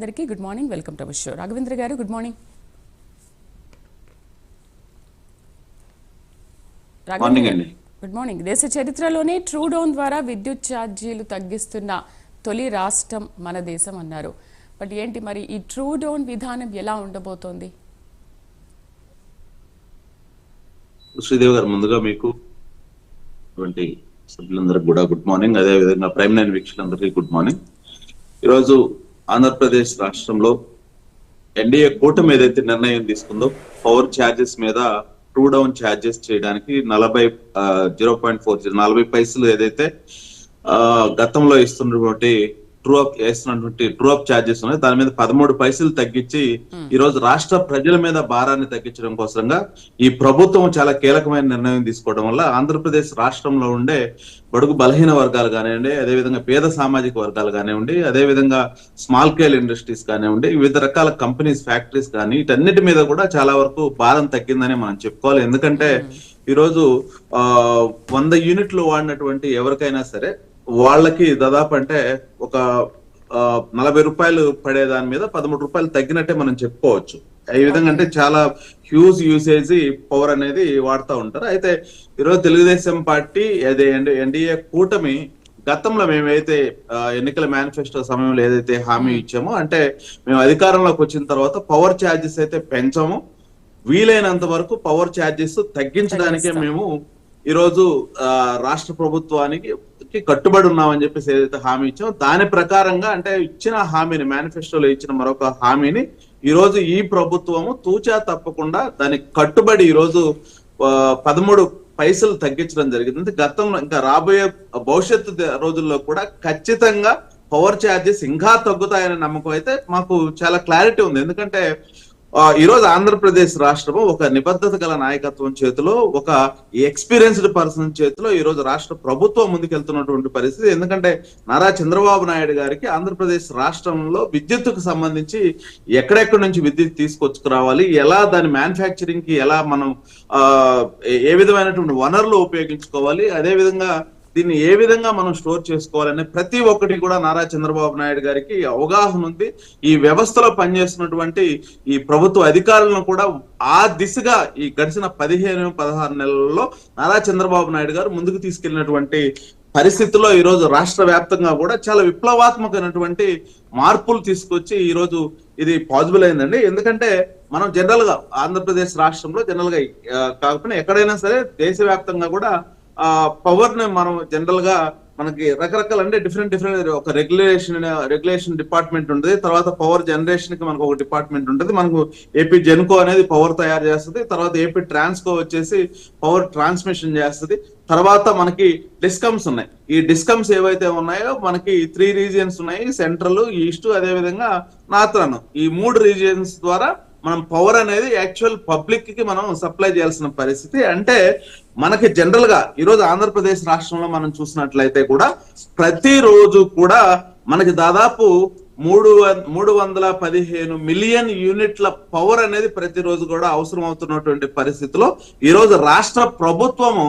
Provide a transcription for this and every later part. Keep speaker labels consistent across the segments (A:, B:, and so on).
A: అందరికీ good morning. Welcome to our show. Raghavendra garu good morning. Good morning. దేశ చరిత్రలోనే true down ద్వారా విద్యుత్ ఛార్జీలు తగ్గిస్తున్న తొలి రాష్ట్రం మన దేశం అన్నారు. బట్ ఏంటి మరి ఈ ట్రూ డౌన్ విధానం ఎలా ఉండబోతోంది?
B: శ్రీదేవి గారు ముందుగా మీకు సభ్యులందరికీ కూడా గుడ్ మార్నింగ్. అదే విధంగా ప్రైమ్ నైన్ వీక్షకులందరికీ గుడ్ మార్నింగ్. ఈరోజు ఆంధ్రప్రదేశ్ రాష్ట్రంలో ఎన్డీఏ కూటమి ఏదైతే నిర్ణయం తీసుకుందో పవర్ ఛార్జెస్ మీద టూ డౌన్ ఛార్జెస్ చేయడానికి నలభై జీరో పాయింట్ ఫోర్ నలభై పైసలు ఏదైతే గతంలో ఇస్తున్నటువంటి ట్రూ అప్ వేస్తున్నటువంటి ట్రూ అప్ ఛార్జెస్ ఉన్నాయి. దాని మీద పదమూడు పైసలు తగ్గించి ఈ రోజు రాష్ట్ర ప్రజల మీద భారాన్ని తగ్గించడం కోసంగా ఈ ప్రభుత్వం చాలా కీలకమైన నిర్ణయం తీసుకోవడం వల్ల ఆంధ్రప్రదేశ్ రాష్ట్రంలో ఉండే బడుగు బలహీన వర్గాలు కానివ్వండి అదేవిధంగా పేద సామాజిక వర్గాలు కానివ్వండి అదేవిధంగా స్మాల్ స్కేల్ ఇండస్ట్రీస్ కానివ్వండి వివిధ రకాల కంపెనీస్ ఫ్యాక్టరీస్ కానీ వీటన్నిటి మీద కూడా చాలా వరకు భారం తగ్గిందని మనం చెప్పుకోవాలి. ఎందుకంటే ఈరోజు ఆ వంద యూనిట్లు వాడినటువంటి ఎవరికైనా సరే వాళ్ళకి దాదాపు అంటే ఒక నలభై రూపాయలు పడే దాని మీద పదమూడు రూపాయలు తగ్గినట్టే మనం చెప్పుకోవచ్చు. ఈ విధంగా అంటే చాలా హ్యూజ్ యూసేజ్ పవర్ అనేది వాడుతూ ఉంటారు. అయితే ఈరోజు తెలుగుదేశం పార్టీ అదే ఎన్డీఏ కూటమి గతంలో మేమైతే ఎన్నికల మేనిఫెస్టో సమయంలో ఏదైతే హామీ ఇచ్చామో అంటే మేము అధికారంలోకి వచ్చిన తర్వాత పవర్ ఛార్జెస్ అయితే పెంచాము. వీలైనంత వరకు పవర్ ఛార్జెస్ తగ్గించడానికే మేము ఈరోజు రాష్ట్ర ప్రభుత్వానికి కట్టుబడి ఉన్నామని చెప్పేసి ఏదైతే హామీ ఇచ్చామో దాని ప్రకారంగా అంటే ఇచ్చిన హామీని మేనిఫెస్టోలో ఇచ్చిన మరొక హామీని ఈ రోజు ఈ ప్రభుత్వము తూచా తప్పకుండా దానికి కట్టుబడి ఈ రోజు పదమూడు పైసలు తగ్గించడం జరిగింది. అంటే గతంలో ఇంకా రాబోయే భవిష్యత్తు రోజుల్లో కూడా ఖచ్చితంగా పవర్ ఛార్జెస్ ఇంకా తగ్గుతాయనే నమ్మకం అయితే మాకు చాలా క్లారిటీ ఉంది. ఎందుకంటే ఆ, ఈ రోజు ఆంధ్రప్రదేశ్ రాష్ట్రము ఒక నిబద్ధత గల నాయకత్వం చేతిలో ఒక ఎక్స్పీరియన్స్డ్ పర్సన్ చేతిలో ఈ రోజు రాష్ట్ర ప్రభుత్వం ముందుకెళ్తున్నటువంటి పరిస్థితి. ఎందుకంటే నారా చంద్రబాబు నాయుడు గారికి ఆంధ్రప్రదేశ్ రాష్ట్రంలో విద్యుత్కు సంబంధించి ఎక్కడెక్కడి నుంచి విద్యుత్ తీసుకొచ్చుకురావాలి ఎలా దాని మ్యానుఫ్యాక్చరింగ్కి ఎలా మనం ఆ ఏ- ఏ విధమైనటువంటి వనరులు ఉపయోగించుకోవాలి అదే విధంగా దీన్ని ఏ విధంగా మనం స్టోర్ చేసుకోవాలనే ప్రతి ఒక్కటి కూడా నారా చంద్రబాబు నాయుడు గారికి అవగాహన ఉంది. ఈ వ్యవస్థలో పనిచేస్తున్నటువంటి ఈ ప్రభుత్వ అధికారులను కూడా ఆ దిశగా ఈ గడిచిన పదిహేను పదహారు నెలల్లో నారా చంద్రబాబు నాయుడు గారు ముందుకు తీసుకెళ్ళినటువంటి పరిస్థితుల్లో ఈరోజు రాష్ట్ర వ్యాప్తంగా కూడా చాలా విప్లవాత్మకమైనటువంటి మార్పులు తీసుకొచ్చి ఈరోజు ఇది పాజిబుల్ అయిందండి. ఎందుకంటే మనం జనరల్గా ఆంధ్రప్రదేశ్ రాష్ట్రంలో జనరల్గా కాకపోయినా ఎక్కడైనా సరే దేశవ్యాప్తంగా కూడా ఆ పవర్ని మనం జనరల్గా మనకి రకరకాల అంటే డిఫరెంట్ డిఫరెంట్ ఒక రెగ్యులేషన్ రెగ్యులేషన్ డిపార్ట్మెంట్ ఉంటుంది. తర్వాత పవర్ జనరేషన్కి మనకు ఒక డిపార్ట్మెంట్ ఉంటుంది. మనకు ఏపీ జెన్కో అనేది పవర్ తయారు చేస్తుంది. తర్వాత ఏపీ ట్రాన్స్కో వచ్చేసి పవర్ ట్రాన్స్మిషన్ చేస్తుంది. తర్వాత మనకి డిస్కమ్స్ ఉన్నాయి. ఈ డిస్కమ్స్ ఏవైతే ఉన్నాయో మనకి త్రీ రీజియన్స్ ఉన్నాయి. సెంట్రల్ ఈస్ట్ అదే విధంగా నార్థన్ ఈ మూడు రీజియన్స్ ద్వారా మనం పవర్ అనేది యాక్చువల్ పబ్లిక్కి మనం సప్లై చేయాల్సిన పరిస్థితి. అంటే మనకి జనరల్గా ఈరోజు ఆంధ్రప్రదేశ్ రాష్ట్రంలో మనం చూసినట్లయితే కూడా ప్రతిరోజు కూడా మనకి దాదాపు మూడు మూడు వందల పదిహేను మిలియన్ యూనిట్ల పవర్ అనేది ప్రతిరోజు కూడా అవసరం అవుతున్నటువంటి పరిస్థితిలో ఈ రోజు రాష్ట్ర ప్రభుత్వము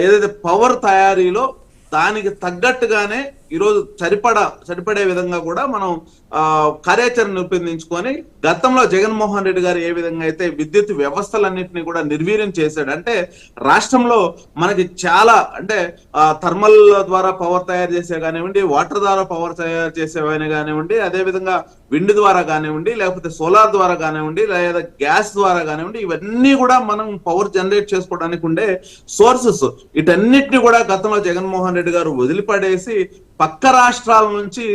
B: ఏదైతే పవర్ తయారీలో దానికి తగ్గట్టుగానే ఈరోజు సరిపడా సరిపడే విధంగా కూడా మనం ఆ కార్యాచరణ రూపొందించుకొని గతంలో జగన్మోహన్ రెడ్డి గారు ఏ విధంగా అయితే విద్యుత్ వ్యవస్థలన్నింటినీ కూడా నిర్వీర్యం చేశాడు అంటే రాష్ట్రంలో మనకి చాలా అంటే థర్మల్ ద్వారా పవర్ తయారు చేసే కానివ్వండి వాటర్ ద్వారా పవర్ తయారు చేసేవైనా కానివ్వండి అదే విధంగా విండ్ ద్వారా కానివ్వండి లేకపోతే సోలార్ ద్వారా కానివ్వండి లేదా గ్యాస్ ద్వారా కానివ్వండి ఇవన్నీ కూడా మనం పవర్ జనరేట్ చేసుకోవడానికి ఉండే సోర్సెస్. వీటన్నిటిని కూడా గతంలో జగన్మోహన్ రెడ్డి గారు వదిలిపడేసి పక్క రాష్ట్రాల నుంచి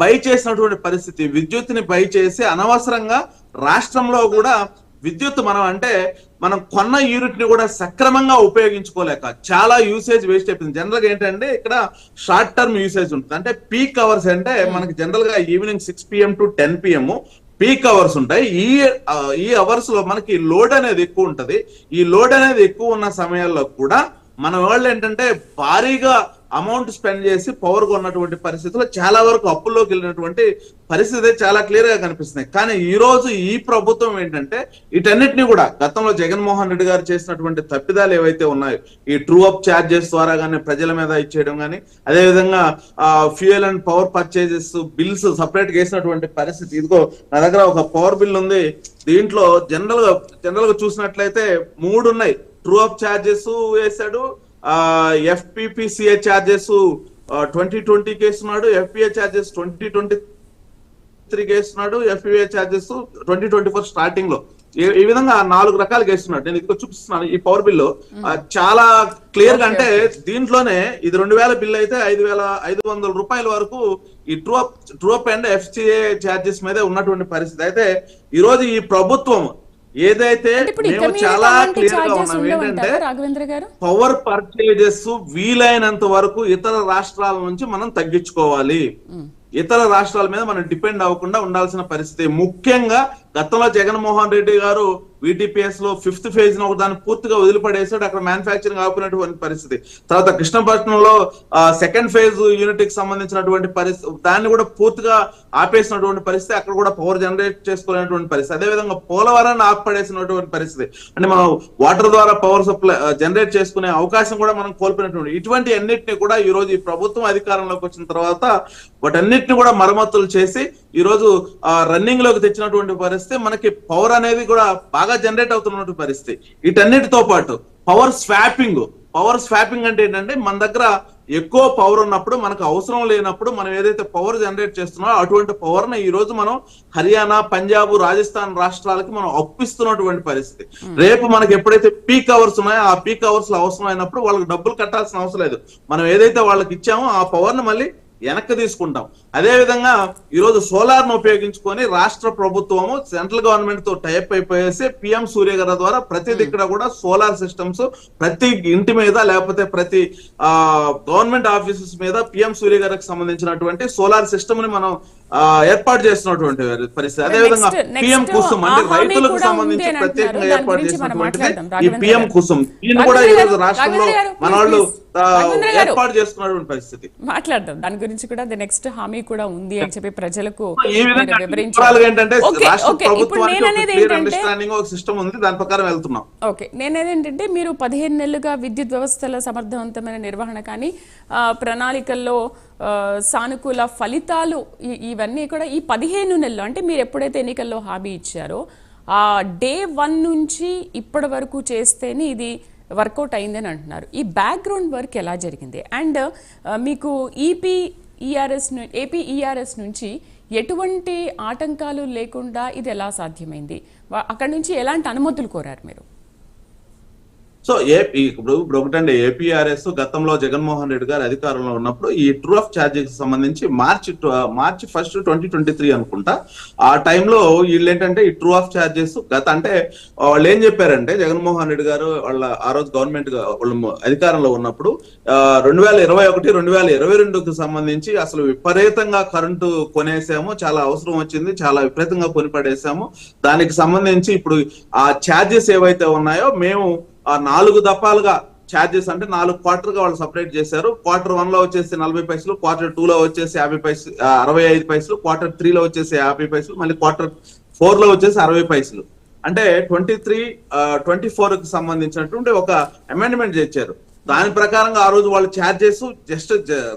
B: బై చేసినటువంటి పరిస్థితి. విద్యుత్ని బై చేసి అనవసరంగా రాష్ట్రంలో కూడా విద్యుత్ మనం అంటే మనం కొన్న యూనిట్ని కూడా సక్రమంగా ఉపయోగించుకోలేక చాలా యూసేజ్ వేస్ట్ అయిపోయింది. జనరల్గా ఏంటంటే ఇక్కడ షార్ట్ టర్మ్ యూసేజ్ ఉంటుంది. అంటే పీక్ అవర్స్ అంటే మనకి జనరల్గా evening six PM to ten PM peak hours ఉంటాయి. ఈ ఈ అవర్స్లో మనకి లోడ్ అనేది ఎక్కువ ఉంటది. ఈ లోడ్ అనేది ఎక్కువ ఉన్న సమయాల్లో కూడా మన వాళ్ళు ఏంటంటే భారీగా అమౌంట్ స్పెండ్ చేసి పవర్ కొన్నటువంటి పరిస్థితుల్లో చాలా వరకు అప్పుల్లోకి వెళ్ళినటువంటి పరిస్థితి చాలా క్లియర్గా కనిపిస్తున్నాయి. కానీ ఈ రోజు ఈ ప్రభుత్వం ఏంటంటే వీటన్నిటిని కూడా గతంలో జగన్మోహన్ రెడ్డి గారు చేసినటువంటి తప్పిదాలు ఏవైతే ఉన్నాయో ఈ ట్రూ అప్ ఛార్జెస్ ద్వారా కానీ ప్రజల మీద ఇచ్చేయడం కానీ అదేవిధంగా fuel and power purchases bills సపరేట్గా వేసినటువంటి పరిస్థితి. ఇదిగో నా దగ్గర ఒక పవర్ బిల్ ఉంది. దీంట్లో జనరల్గా జనరల్గా చూసినట్లయితే మూడు ఉన్నాయి. ట్రూ అప్ ఛార్జెస్ వేశాడు FPPCA charges twenty twenty కేస్తున్నాడు FPA charges twenty twenty three వేస్తున్నాడు FPA charges twenty twenty four స్టార్టింగ్లో. ఈ- విధంగా నాలుగు రకాలుగా వేస్తున్నాడు నేను ఇక్కడ చూపిస్తున్నాను ఈ పవర్ బిల్లు చాలా క్లియర్గా అంటే దీంట్లోనే ఇది రెండు వేల బిల్ అయితే ఐదు వేల ఐదు వందల రూపాయల వరకు ఈ true up true up and FCA charges మీదే ఉన్నటువంటి పరిస్థితి. అయితే ఈ రోజు ఈ ప్రభుత్వం ఏదైతే మేము చాలా
A: క్లియర్గా
B: ఉన్నాం. ఏంటంటే
A: ఉండవంటారా రాఘవేంద్ర గారు?
B: పవర్ పర్చేజెస్ వీలైనంత వరకు ఇతర రాష్ట్రాల నుంచి మనం తగ్గించుకోవాలి. ఇతర రాష్ట్రాల మీద మనం డిపెండ్ అవ్వకుండా ఉండాల్సిన పరిస్థితి. ముఖ్యంగా గతంలో జగన్మోహన్ రెడ్డి గారు విటిపిఎస్లో ఫిఫ్త్ ఫేజ్ ఒక దాన్ని పూర్తిగా వదిలిపడేసాడు అక్కడ మ్యానుఫాక్చరింగ్ ఆపినటువంటి పరిస్థితి. తర్వాత కృష్ణపట్నంలో సెకండ్ ఫేజ్ యూనిట్కి సంబంధించినటువంటి పరిస్థితి దాన్ని కూడా పూర్తిగా ఆపేసినటువంటి పరిస్థితి అక్కడ కూడా పవర్ జనరేట్ చేసుకోలేనటువంటి పరిస్థితి. అదేవిధంగా పోలవరాన్ని ఆపడేసినటువంటి పరిస్థితి. అంటే మనం వాటర్ ద్వారా పవర్ సప్లై జనరేట్ చేసుకునే అవకాశం కూడా మనం కోల్పోయినటువంటి. ఇటువంటి అన్నిటిని కూడా ఈ రోజు ఈ ప్రభుత్వం అధికారంలోకి వచ్చిన తర్వాత వాటన్నిటిని కూడా మరమ్మతులు చేసి ఈ రోజు రన్నింగ్లోకి తెచ్చినటువంటి పరిస్థితి మనకి పవర్ అనేది కూడా బాగా జనరేట్ అవుతున్నటువంటి పరిస్థితి. వీటన్నిటితో పాటు పవర్ స్వాపింగ్ పవర్ స్వాపింగ్ అంటే ఏంటంటే మన దగ్గర ఎక్కువ పవర్ ఉన్నప్పుడు మనకు అవసరం లేనప్పుడు మనం ఏదైతే పవర్ జనరేట్ చేస్తున్నామో అటువంటి పవర్ని ఈ రోజు మనం హర్యానా పంజాబ్ రాజస్థాన్ రాష్ట్రాలకి మనం అప్పిస్తున్నటువంటి పరిస్థితి. రేపు మనకి ఎప్పుడైతే పీక్ అవర్స్ ఉన్నాయో ఆ పీక్ అవర్స్ అవసరం అయినప్పుడు వాళ్ళకి డబ్బులు కట్టాల్సిన అవసరం లేదు. మనం ఏదైతే వాళ్ళకి ఇచ్చామో ఆ పవర్ని మళ్ళీ వెనక్కి తీసుకుంటాం. అదే విధంగా ఈ రోజు సోలార్ను ఉపయోగించుకొని రాష్ట్ర ప్రభుత్వము సెంట్రల్ గవర్నమెంట్తో టైప్ అయిపోయేసి పిఎం సూర్య గారి ద్వారా ప్రతి దిక్కడ కూడా సోలార్ సిస్టమ్స్ ప్రతి ఇంటి మీద లేకపోతే ప్రతి ఆ గవర్నమెంట్ ఆఫీసెస్ మీద పిఎం సూర్య గారికి సంబంధించినటువంటి సోలార్ సిస్టమ్ని మనం ఆ, ఏర్పాటు చేస్తున్నటువంటి పరిస్థితి. అదే విధంగా
A: Next- next
B: పిఎం కుసుమ్ అంటే రైతులకు సంబంధించి ప్రత్యేకంగా ఏర్పాటు చేసినటువంటిది. ఈ పిఎం. కుసుమ్. దీన్ని కూడా ఈ
A: రాఘవేంద్ర
B: రోజు
A: గారు,
B: రాష్ట్రంలో మన వాళ్ళు ఏర్పాటు చేసుకున్నటువంటి పరిస్థితి.
A: మాట్లాడదాం. దాని గురించి కూడా ది నెక్స్ట్ హామీ కూడా ఉంది అని చెప్పి ప్రజలకు వివరించారు.
B: వివరాలుగా ఏంటంటే సిస్టమ్ ఉంది దాని ప్రకారం వెళ్తున్నాం.
A: ఓకే. మీరు పదిహేను నెలలుగా విద్యుత్ వ్యవస్థల సమర్థవంతమైన నిర్వహణ కానీ ఆ, ప్రణాళికల్లో సానుకూల ఫలితాలు ఇవన్నీ కూడా ఈ పదిహేను నెలలు అంటే మీరు ఎప్పుడైతే ఎన్నికల్లో హామీ ఇచ్చారో ఆ డే వన్ నుంచి ఇప్పటి వరకు చేస్తేనే ఇది వర్కౌట్ అయిందని అంటున్నారు. ఈ బ్యాక్గ్రౌండ్ వర్క్ ఎలా జరిగింది? అండ్ మీకు ఈపీ ఈఆర్ఎస్ ఏపీ ఈఆర్ఎస్ నుంచి ఎటువంటి ఆటంకాలు లేకుండా ఇది ఎలా సాధ్యమైంది? అక్కడి నుంచి ఎలాంటి అనుమతులు కోరారు మీరు?
B: సో ఏపీ ఇప్పుడు ఇప్పుడు ఒకటండి ఏపీఆర్ఎస్ గతంలో జగన్మోహన్ రెడ్డి గారు అధికారంలో ఉన్నప్పుడు ఈ ట్రూ ఆఫ్ ఛార్జెస్ సంబంధించి March March first twenty twenty three అనుకుంటా ఆ టైంలో వీళ్ళు ఏంటంటే ఈ ట్రూ ఆఫ్ ఛార్జెస్ గత అంటే వాళ్ళు ఏం చెప్పారంటే జగన్మోహన్ రెడ్డి గారు వాళ్ళ ఆ రోజు గవర్నమెంట్ వాళ్ళు అధికారంలో ఉన్నప్పుడు రెండు వేల ఇరవై ఒకటి రెండు వేల ఇరవై రెండుకి సంబంధించి అసలు విపరీతంగా కరెంటు కొనేసాము చాలా అవసరం వచ్చింది చాలా విపరీతంగా కొనిపడేసాము దానికి సంబంధించి ఇప్పుడు ఆ ఛార్జెస్ ఏవైతే ఉన్నాయో మేము ఆ నాలుగు దఫాలుగా ఛార్జెస్ అంటే నాలుగు క్వార్టర్గా వాళ్ళు సపరేట్ చేశారు. క్వార్టర్ వన్లో వచ్చేసి నలభై పైసలు క్వార్టర్ టూ లో వచ్చేసి యాభై పైసలు అరవై ఐదు పైసలు క్వార్టర్ త్రీ లో వచ్చేసి యాభై పైసలు మళ్ళీ క్వార్టర్ ఫోర్లో వచ్చేసి అరవై పైసలు. అంటే ట్వంటీ త్రీ ట్వంటీ ఫోర్కి సంబంధించినటువంటి ఒక అమెండ్మెంట్ చేశారు. దాని ప్రకారంగా ఆ రోజు వాళ్ళు ఛార్జెస్ జస్ట్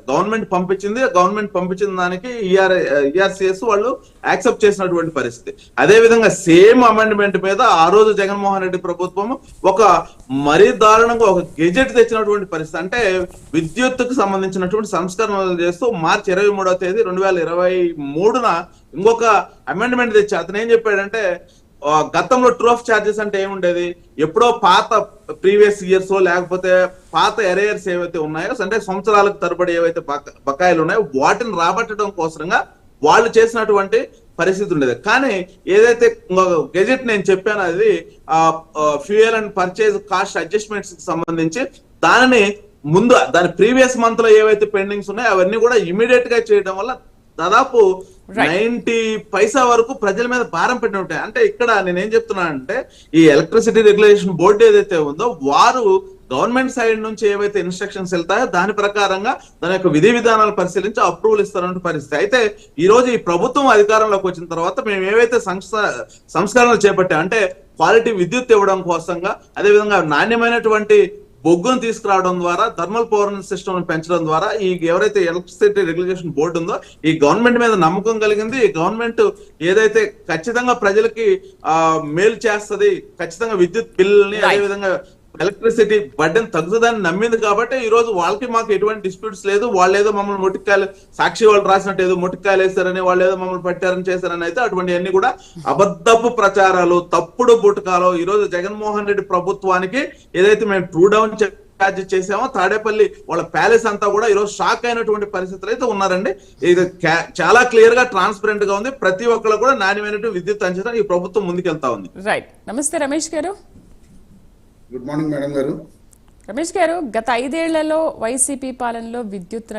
B: గవర్నమెంట్ పంపించింది. గవర్నమెంట్ పంపించిన దానికి ఈఆర్ ఈఆర్సీఎస్ వాళ్ళు యాక్సెప్ట్ చేసినటువంటి పరిస్థితి. అదే విధంగా సేమ్ అమెండ్మెంట్ మీద ఆ రోజు జగన్మోహన్ రెడ్డి ప్రభుత్వం ఒక మరీ దారుణంగా ఒక గెజెట్ తెచ్చినటువంటి పరిస్థితి. అంటే విద్యుత్తుకు సంబంధించినటువంటి సంస్కరణలు చేస్తూ మార్చి ఇరవై మూడవ తేదీ రెండు వేల ఇరవై మూడున ఇంకొక అమెండ్మెంట్ తెచ్చి అతను ఏం చెప్పాడంటే గతంలో ట్రూ ఆఫ్ ఛార్జెస్ అంటే ఏముండేది? ఎప్పుడో పాత ప్రీవియస్ ఇయర్స్ లేకపోతే పాత ఎరేయర్స్ ఏవైతే ఉన్నాయో అంటే సంవత్సరాలకు తరబడి ఏవైతే బకాయిలు ఉన్నాయో వాటిని రాబట్టడం కోసంగా వాళ్ళు చేసినటువంటి పరిస్థితి ఉండేది. కానీ ఏదైతే గెజెట్ నేను చెప్పాను అది ఫ్యూయల్ అండ్ పర్చేజ్ కాస్ట్ అడ్జస్ట్మెంట్స్కి సంబంధించి దానిని ముందు దాని ప్రీవియస్ మంత్లో ఏవైతే పెండింగ్స్ ఉన్నాయో అవన్నీ కూడా ఇమీడియట్గా చేయడం వల్ల దాదాపు నైన్టీ పైసా వరకు ప్రజల మీద భారం పెట్టిన ఉంటాయి. అంటే ఇక్కడ నేనేం చెప్తున్నా అంటే ఈ ఎలక్ట్రిసిటీ రెగ్యులేషన్ బోర్డు ఏదైతే ఉందో వారు గవర్నమెంట్ సైడ్ నుంచి ఏవైతే ఇన్స్ట్రక్షన్స్ వెళ్తాయో దాని ప్రకారంగా దాని యొక్క విధి విధానాలు పరిశీలించి అప్రూవల్ ఇస్తారన్న పరిస్థితి. అయితే ఈ రోజు ఈ ప్రభుత్వం అధికారంలోకి వచ్చిన తర్వాత మేము ఏవైతే సంస్కరణలు చేపట్టాం అంటే క్వాలిటీ విద్యుత్ ఇవ్వడం కోసంగా అదేవిధంగా నాణ్యమైనటువంటి బొగ్గును తీసుకురావడం ద్వారా థర్మల్ పవర్ సిస్టమ్ పెంచడం ద్వారా ఈ ఎవరైతే ఎలక్ట్రిసిటీ రెగ్యులేషన్ బోర్డు ఉందో ఈ గవర్నమెంట్ మీద నమ్మకం కలిగింది ఈ గవర్నమెంట్ ఏదైతే ఖచ్చితంగా ప్రజలకి ఆ మేలు చేస్తది ఖచ్చితంగా విద్యుత్ బిల్లుని. అదేవిధంగా ఎలక్ట్రిసిటీ బడ్డెన్ తగ్గుతుందని నమ్మింది కాబట్టి ఈ రోజు వాళ్ళకి మాకు ఎటువంటి డిస్ప్యూట్స్ లేదు. వాళ్ళు ఏదో మమ్మల్ని మొట్టికాయలు సాక్షి వాళ్ళు రాసినట్టు ఏదో మొట్టికాయలు వేస్తారని వాళ్ళు ఏదో మమ్మల్ని పట్టారని చేశారని అయితే అటువంటివన్నీ కూడా అబద్ధపు ప్రచారాలు తప్పుడు బుటకాలు ఈ రోజు జగన్మోహన్ రెడ్డి ప్రభుత్వానికి ఏదైతే మేము ట్రూ డౌన్ ఛార్జ్ చేసామో తాడేపల్లి వాళ్ళ ప్యాలెస్ అంతా కూడా ఈరోజు షాక్ అయినటువంటి పరిస్థితులు అయితే ఉన్నారండి. ఇది చాలా క్లియర్గా ట్రాన్స్పరెంట్గా ఉంది. ప్రతి ఒక్కరు కూడా నాణ్యమైనటువంటి విద్యుత్ అంచనా ఈ ప్రభుత్వం ముందుకెళ్తా ఉంది.
A: రైట్ నమస్తే రమేష్ గారు.
C: గుడ్ మార్నింగ్ మేడం గారు.
A: రమేష్ గారు గత ఐదేళ్ళలో వైసీపీ పాలనలో విద్యుత్ రంగం